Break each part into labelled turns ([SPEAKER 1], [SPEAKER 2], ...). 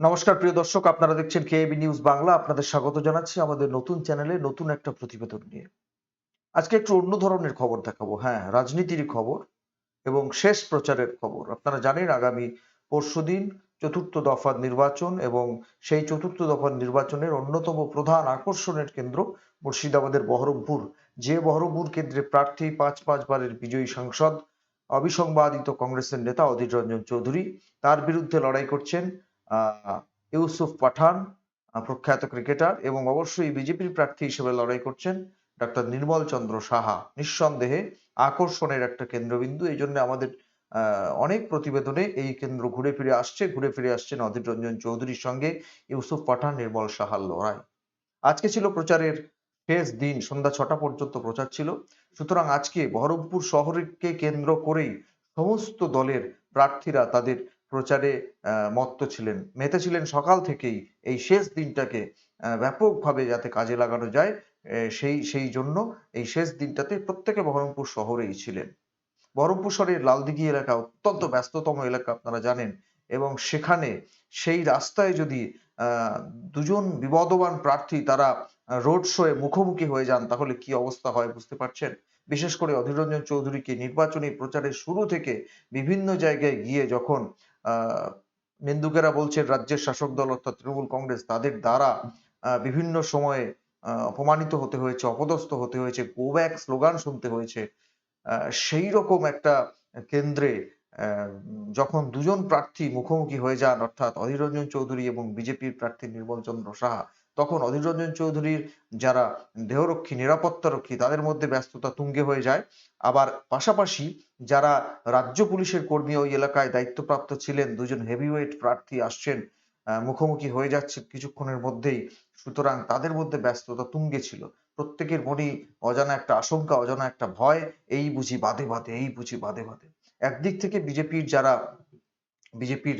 [SPEAKER 1] নমস্কার, প্রিয় দর্শক, আপনারা দেখছেন কেএবি নিউজ বাংলা। আপনাদের স্বাগত জানাচ্ছি আমাদের নতুন চ্যানেলে নতুন একটা প্রতিবেদন নিয়ে। আজকে একটু অন্য ধরনের খবর দেখাবো। হ্যাঁ রাজনীতির খবর এবং শেষ প্রচারের খবর। আপনারা জানেন, আগামী পরশুদিন চতুর্থ দফার নির্বাচন এবং সেই চতুর্থ দফার নির্বাচনের অন্যতম প্রধান আকর্ষণের কেন্দ্র মুর্শিদাবাদের বহরমপুর। যে বহরমপুর কেন্দ্রে প্রার্থী পাঁচ পাঁচবারের বিজয়ী সাংসদ, অবিসংবাদিত কংগ্রেসের নেতা অধীর রঞ্জন চৌধুরী, তার বিরুদ্ধে লড়াই করছেন ইউসুফ পাঠান প্রখ্যাত ক্রিকেটার এবং অবশ্যই বিজেপির প্রার্থী হিসেবে লড়াই করছেন ডক্টর নির্মল চন্দ্র সাহা। নিঃসন্দেহে আকর্ষণের একটা কেন্দ্রবিন্দু। এই জন্য আমাদের অনেক প্রতিবেদনে এই কেন্দ্র ঘুরে ফিরে আসছে, ঘুরে ফিরে আসছেন অধীর রঞ্জন চৌধুরীর সঙ্গে ইউসুফ পাঠান, নির্মল সাহার লড়াই। আজকে ছিল প্রচারের শেষ দিন, সন্ধ্যা ছটা পর্যন্ত প্রচার ছিল। সুতরাং আজকে বহরমপুর শহরকে কেন্দ্র করেই সমস্ত দলের প্রার্থীরা তাদের প্রচারে মত্ত ছিলেন। মেতে ছিলেন সকাল থেকেই। এই শেষ দিনটাকে ব্যাপকভাবে যাতে কাজে লাগানো যায় সেই সেই জন্য এই শেষ দিনটাতে প্রত্যেকে বহরমপুর শহরেই ছিলেন। বহরমপুর শহরের লালদিঘি এলাকা অত্যন্ত ব্যস্ততম এলাকা, আপনারা জানেন। এবং সেখানে সেই রাস্তায় যদি দুজন বিবাদবান প্রার্থী তারা রোড শোয়ে মুখোমুখি হয়ে যান, তাহলে কি অবস্থা হয় বুঝতে পারছেন? বিশেষ করে অধীর রঞ্জন চৌধুরীকে নির্বাচনী প্রচারের শুরু থেকে বিভিন্ন জায়গায় গিয়ে যখন আহ নিন্দুকেরা বলছেন, রাজ্যের শাসক দল অর্থাৎ তৃণমূল কংগ্রেস তাদের দ্বারা বিভিন্ন সময়ে অপমানিত হতে হয়েছে, অপদস্থ হতে হয়েছে গো ব্যাক স্লোগান শুনতে হয়েছে। সেই রকম একটা কেন্দ্রে যখন দুজন প্রার্থী মুখোমুখি হয়ে যান, অর্থাৎ অধীর রঞ্জন চৌধুরী এবং বিজেপির প্রার্থী নির্মল চন্দ্র সাহা তখন অধীর রঞ্জন চৌধুরীর যারা দেহরক্ষী নিরাপত্তা রক্ষী তাদের মধ্যে ব্যস্ততা তুঙ্গে হয়ে যায়। আবার পাশাপাশি যারা রাজ্য পুলিশের কর্মী ওই এলাকায় দায়িত্বপ্রাপ্ত ছিলেন, দুজন হেভিওয়েট প্রার্থী আসছেন মুখোমুখি হয়ে যাচ্ছে কিছুক্ষণের মধ্যেই। সুতরাং তাদের মধ্যে ব্যস্ততা তুঙ্গে ছিল। প্রত্যেকের মনেই অজানা একটা আশঙ্কা, অজানা একটা ভয়, এই বুঝি বাদে বাদে, এই বুঝি বাদে বাদে। একদিক থেকে বিজেপির যারা, বিজেপির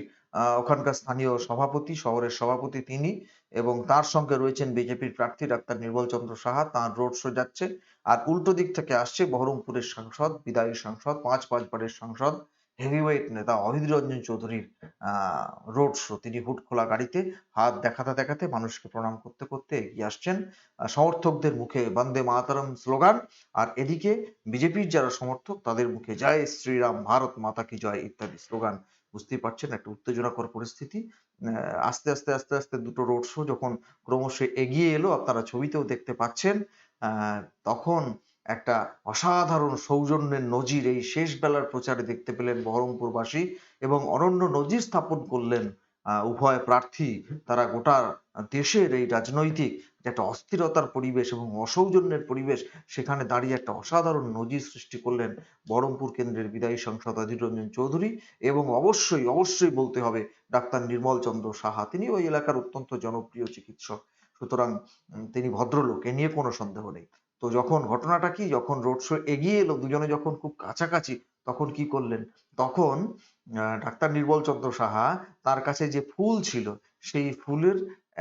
[SPEAKER 1] ওখানকার স্থানীয় সভাপতি, শহরের সভাপতি তিনি এবং তার সঙ্গে রয়েছেন বিজেপির প্রার্থী ডাক্তার নির্মল চন্দ্র সাহা। তার রোড শো যাচ্ছে আর উল্টো দিক থেকে আসছে বহরমপুরের সাংসদ, বিদায়ী সাংসদ, পাঁচ পাঁচবারের সাংসদ হেভিওয়েট নেতা অধীর রঞ্জন চৌধুরীর, আহ, রোড শো। তিনি হুট খোলা গাড়িতে হাত দেখাতে দেখাতে মানুষকে প্রণাম করতে করতে এগিয়ে আসছেন। সমর্থকদের মুখে বন্দে মাতারম স্লোগান আর এদিকে বিজেপির যারা সমর্থক তাদের মুখে জয় শ্রীরাম, ভারত মাতা কি জয় ইত্যাদি স্লোগান। বুঝতেই পারছেন, একটা উত্তেজনাকর পরিস্থিতি। আস্তে আস্তে আস্তে আস্তে দুটো রোড শো যখন ক্রমশ এগিয়ে এলো, আপনারা ছবিতেও দেখতে পাচ্ছেন তখন একটা অসাধারণ সৌজন্যের নজির এই শেষ বেলার প্রচারে দেখতে পেলেন বহরমপুরবাসী এবং অনন্য নজির স্থাপন করলেন উভয় প্রার্থী তারা গোটা দেশের এই রাজনৈতিক একটা অস্থিরতার পরিবেশ এবং অসৌজন্যের পরিবেশ, সেখানে দাঁড়িয়ে একটা অসাধারণ নজির সৃষ্টি করলেন বহরমপুর কেন্দ্রের বিদায়ী সাংসদ অধীর রঞ্জন চৌধুরী এবং অবশ্যই অবশ্যই বলতে হবে ডাক্তার নির্মল চন্দ্র সাহা। তিনি ওই এলাকার অত্যন্ত জনপ্রিয় চিকিৎসক। সুতরাং তিনি ভদ্রলোক, এ নিয়ে কোনো সন্দেহ নেই। তো যখন ঘটনাটা কি? যখন রোড শো এগিয়ে এলো, দুজনে যখন খুব কাছাকাছি, তখন কি করলেন? তখন ডাক্তার নির্মল চন্দ্র সাহা তার কাছে যে ফুল ছিল, সেই ফুলের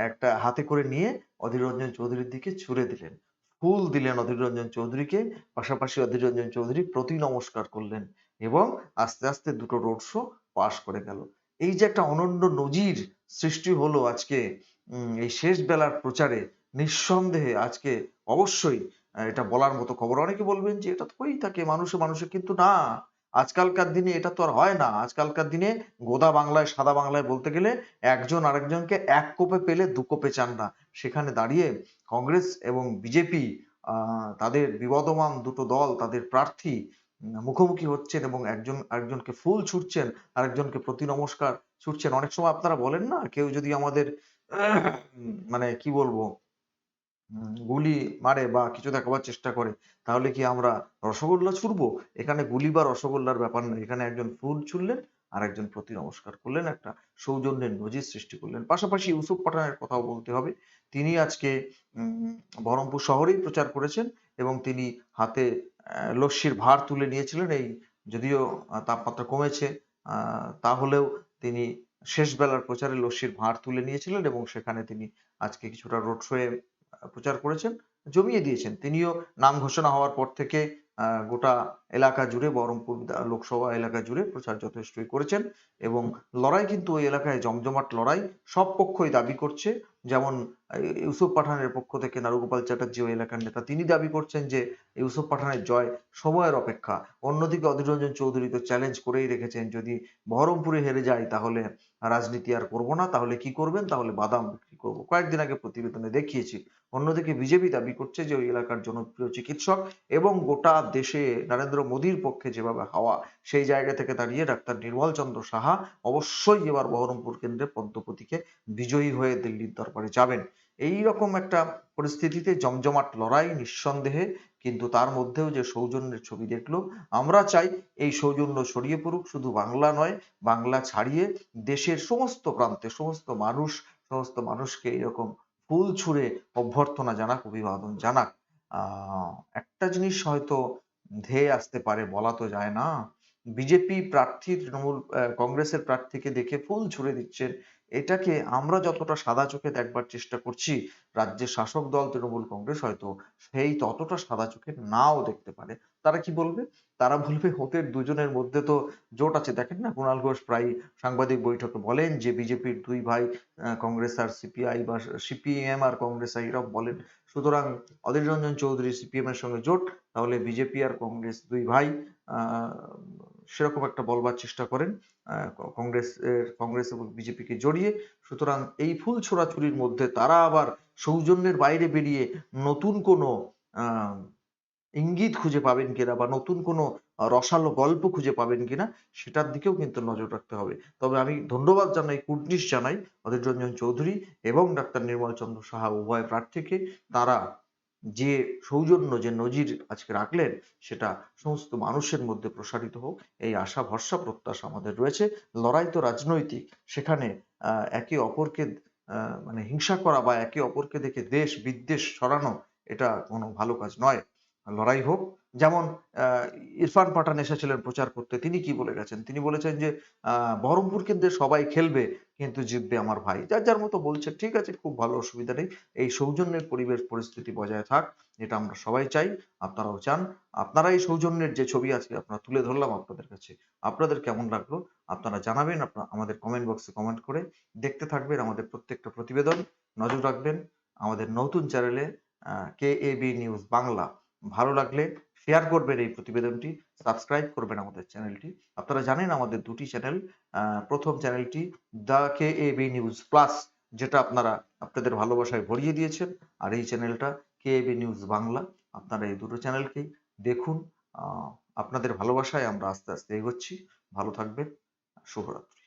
[SPEAKER 1] একটা হাতে করে নিয়ে অধীর রঞ্জন চৌধুরীর দিকে ছুড়ে দিলেন। ফুল দিলেন অধীর রঞ্জন চৌধুরীকে, পাশাপাশি অধীর রঞ্জন চৌধুরী প্রতি নমস্কার করলেন এবং আস্তে আস্তে দুটো রোড শো পাশ করে গেল। এই যে একটা অনন্য নজির সৃষ্টি হলো আজকে এই শেষ বেলার প্রচারে, নিঃসন্দেহে আজকে অবশ্যই এটা বলার মতো খবর। অনেকে বলবেন যে, এটা তো হয়েই থাকে, মানুষে মানুষে। কিন্তু না, আজকালকার দিনে এটা তো আর হয় না। আজকালকার দিনে গোদা বাংলায়, সাদা বাংলায় বলতে গেলে একজন আরেকজনকে এক কোপে পেলে দু কোপে চান না। সেখানে দাঁড়িয়ে কংগ্রেস এবং বিজেপি তাদের বিবদমান দুটো দল, তাদের প্রার্থী মুখোমুখি হচ্ছেন এবং একজন আরেকজনকে ফুল ছুটছেন আরেকজনকে প্রতি নমস্কার ছুটছেন অনেক সময় আপনারা বলেন না, কেউ যদি আমাদের মানে কি বলব গুলি মারে বা কিছু দেখাবার চেষ্টা করে, তাহলে কি আমরা রসগোল্লা ছুড়বো? এখানে গুলি বা রসগোল্লার ব্যাপার নয়, এখানে একজন ফুল ছুড়লেন আর একজন প্রতি নমস্কার করলেন, একটা সৌজন্যের নজির সৃষ্টি করলেন। পাশাপাশি ইউসুফ পাঠানের কথাও বলতে হবে, তিনি আজকে বহরমপুর শহরেই প্রচার করেছেন এবং তিনি হাতে লস্যির ভার তুলে নিয়েছিলেন, এই যদিও তাপমাত্রা কমেছে তাহলেও তিনি শেষ বেলার প্রচারে লস্যির ভার তুলে নিয়েছিলেন এবং সেখানে তিনি আজকে কিছুটা রোড শোয়ে প্রচার করেছেন, জমিয়ে দিয়েছেন। তিনিও নাম ঘোষণা হওয়ার পর থেকে গোটা এলাকা জুড়ে, বহরমপুর লোকসভা এলাকা জুড়ে প্রচার যথেষ্টই করেছেন এবং লড়াই কিন্তু ওই এলাকায় জমজমাট লড়াই সব পক্ষই দাবি করছে। যেমন ইউসুফ পাঠানের পক্ষ থেকে নারুগোপাল চ্যাটার্জি ওই এলাকার নেতা, তিনি দাবি করছেন যে ইউসুফ পাঠানের জয় সময়ের অপেক্ষা। অন্যদিকে অধীর রঞ্জন চৌধুরী তো চ্যালেঞ্জ করেই রেখেছেন, যদি বহরমপুরে হেরে যায় তাহলে রাজনীতি আর করব না, তাহলে কি করবেন? তাহলে বাদাম বিক্রি করব। কয়েকদিন আগে প্রতিবেদনে দেখিয়েছি। অন্যদিকে বিজেপি দাবি করছে যে ওই এলাকার জনপ্রিয় চিকিৎসক এবং গোটা দেশে নরেন্দ্র মোদীর পক্ষে যেভাবে হাওয়া, সেই জায়গা থেকে দাঁড়িয়ে ডাক্তার নির্মল চন্দ্র সাহা অবশ্যই এবার বহরমপুর কেন্দ্রে পদ্মপতিকে বিজয়ী হয়ে দিল্লির দরবারে যাবেন। এই রকম একটা পরিস্থিতিতে জমজমাট লড়াই নিঃসন্দেহে, কিন্তু তার মধ্যেও যে সৌজন্যের ছবি দেখল, আমরা চাই এই সৌজন্য ছড়িয়ে পড়ুক, শুধু বাংলা নয়, বাংলা ছাড়িয়ে দেশের সমস্ত প্রান্তে, সমস্ত মানুষ, সমস্ত মানুষকে এরকম ফুল ছুঁড়ে অভ্যর্থনা জানাক, অভিবাদন জানাক। আহ, একটা জিনিস হয়তো ধেয়ে আসতে পারে, বলা তো যায় না। বিজেপি প্রার্থী তৃণমূল কংগ্রেসের প্রার্থীকে দেখে ফুল ছুঁড়ে দিচ্ছেন। এটাকে আমরা যতটা সাদা চোখে দেখবার চেষ্টা করছি রাজ্যের শাসক দল তৃণমূল কংগ্রেস হয়তো সেই ততটা সাদা চোখে নাও দেখতে পারে। তারা কি বলবে? তারা বলবে ওদের দুজনের মধ্যে তো জোট আছে। দেখেন না কুণাল ঘোষ প্রায় সাংবাদিক বৈঠকে বলেন যে বিজেপির দুই ভাই কংগ্রেস আর সিপিআই বা সিপিএম আর কংগ্রেস এরকম বলেন সুতরাং অধীর রঞ্জন চৌধুরী সিপিএম এর সঙ্গে জোট তাহলে বিজেপি আর কংগ্রেস দুই ভাই আহ, সেরকম একটা বলবার চেষ্টা করেন আহ, কংগ্রেস এবং বিজেপিকে জড়িয়ে। সুতরাং এই ফুল ছোড়াছুরির মধ্যে তারা আবার সৌজন্যের বাইরে বেরিয়ে নতুন কোনো ইঙ্গিত খুঁজে পাবেন কিনা বা নতুন কোনো রসালো গল্প খুঁজে পাবেন কিনা সেটার দিকেও কিন্তু নজর রাখতে হবে। তবে আমি ধন্যবাদ জানাই কুর্নিশ জানাই অধীর রঞ্জন চৌধুরী এবং ডাক্তার নির্মল চন্দ্র সাহা উভয় প্রার্থীকে তারা যে সৌজন্য যে নজির আজকে রাখলেন, সেটা সমস্ত মানুষের মধ্যে প্রসারিত হোক। এই আশা ভরসা প্রত্যাশা আমাদের রয়েছে। লড়াই তো রাজনৈতিক। সেখানে একে অপরকে মানে হিংসা করা বা একে অপরকে দেখে দেশ বিদ্বেষ ছড়ানো, এটা কোনো ভালো কাজ নয়। লড়াই হোক। যেমন ইরফান পাঠান এসেছিলেন প্রচার করতে। তিনি কি বলে গেছেন? তিনি বলেছেন যে বহরমপুর কেন্দ্রে সবাই খেলবে, কিন্তু জিতবে আমার ভাই। যার যার মতো বলছে, ঠিক আছে, খুব ভালো অসুবিধা নেই। এই সৌজন্যের পরিবেশ, পরিস্থিতি বজায় থাক, এটা আমরা সবাই চাই। আপনারাও চান। আপনারা এই সৌজন্যের যে ছবি আজকে আপনারা তুলে ধরলাম আপনাদের কাছে, আপনাদের কেমন লাগল? আপনারা জানাবেন, আপনারা আমাদের কমেন্ট বক্সে কমেন্ট করে। দেখতে থাকবেন আমাদের প্রত্যেকটা প্রতিবেদন। নজর রাখবেন আমাদের নতুন চ্যানেলে K A B news Bangla. ভালো লাগলে শেয়ার করবেন এই প্রতিবেদনটি সাবস্ক্রাইব করবেন আমাদের চ্যানেলটি আপনারা জানেন আমাদের দুটি চ্যানেল প্রথম চ্যানেলটি the K A B news plus যেটা আপনারা আপনাদের ভালোবাসায় ভরিয়ে দিয়েছেন। আর এই চ্যানেলটা K A B news Bangla আপনারা এই দুটো চ্যানেলকেই দেখুন। আপনাদের ভালোবাসায় আমরা আস্তে আস্তে এগোচ্ছি। ভালো থাকবেন। শুভরাত্রি।